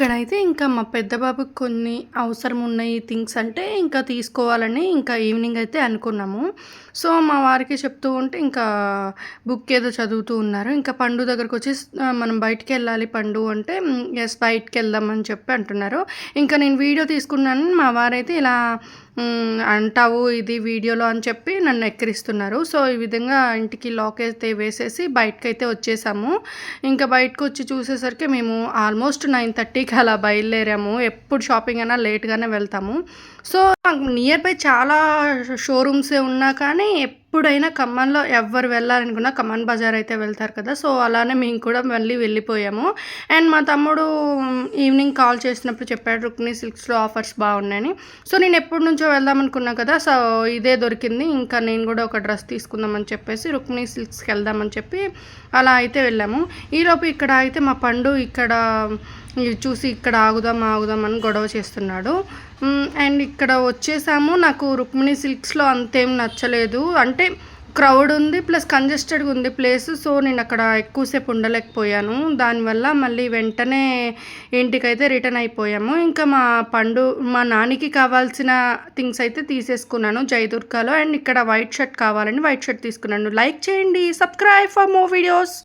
ఇక్కడైతే ఇంకా మా పెద్ద బాబుకి కొన్ని అవసరం ఉన్నాయి థింగ్స్ అంటే ఇంకా తీసుకోవాలని ఇంకా ఈవినింగ్ అయితే అనుకున్నాము. సో మా వారికి చెప్తూ ఉంటే ఇంకా బుక్ ఏదో చదువుతూ ఉన్నారు. ఇంకా పండు దగ్గరకు వచ్చి మనం బయటికి వెళ్ళాలి పండు అంటే ఎస్ బయటికి వెళ్దామని చెప్పి అంటున్నారు. ఇంకా నేను వీడియో తీసుకున్నాను మా వారైతే ఇలా అంటావు ఇది వీడియోలో అని చెప్పి నన్ను ఎక్కిరిస్తున్నారు. సో ఈ విధంగా ఇంటికి లాక్ అయితే వేసేసి బయటకు అయితే వచ్చేసాము. ఇంకా బయటకు వచ్చి చూసేసరికి మేము ఆల్మోస్ట్ నైన్ థర్టీకి అలా బయలుదేరాము. ఎప్పుడు షాపింగ్ అయినా లేట్గానే వెళ్తాము. సో నియర్ బై చాలా షోరూమ్సే ఉన్నా కానీ ఎప్పుడైనా ఖమ్మంలో ఎవరు వెళ్ళాలనుకున్నా ఖమ్మం బజార్ అయితే వెళ్తారు కదా. సో అలానే మేము కూడా మళ్ళీ వెళ్ళిపోయాము. అండ్ మా తమ్ముడు ఈవినింగ్ కాల్ చేసినప్పుడు చెప్పాడు రుక్ని సిల్క్స్లో ఆఫర్స్ బాగున్నాయని. సో నేను ఎప్పటి నుంచో వెళ్దాం అనుకున్నా కదా సో ఇదే దొరికింది. ఇంకా నేను కూడా ఒక డ్రెస్ తీసుకుందామని చెప్పేసి రుక్మిణి సిల్క్స్కి వెళ్దామని చెప్పి అలా అయితే వెళ్ళాము. ఈలోపు ఇక్కడ అయితే మా పండు ఇక్కడ చూసి ఇక్కడ ఆగుదాం ఆగుదాం అని గొడవ చేస్తున్నాడు. అండ్ ఇక్కడ వచ్చేసాము. నాకు రుక్మిణి సిల్క్స్లో అంతేం నచ్చలేదు. అంటే అంటే క్రౌడ్ ఉంది ప్లస్ కంజెస్టెడ్గా ఉంది ప్లేస్ సో నేను అక్కడ ఎక్కువసేపు ఉండలేకపోయాను. దానివల్ల మళ్ళీ వెంటనే ఇంటికైతే రిటర్న్ అయిపోయాము. ఇంకా మా పండు మా నానికి కావాల్సిన థింగ్స్ అయితే తీసేసుకున్నాను జయదుర్గాలో. అండ్ ఇక్కడ వైట్ షర్ట్ కావాలని వైట్ షర్ట్ తీసుకున్నాను. లైక్ చేయండి సబ్స్క్రైబ్ ఫర్ మోర్ వీడియోస్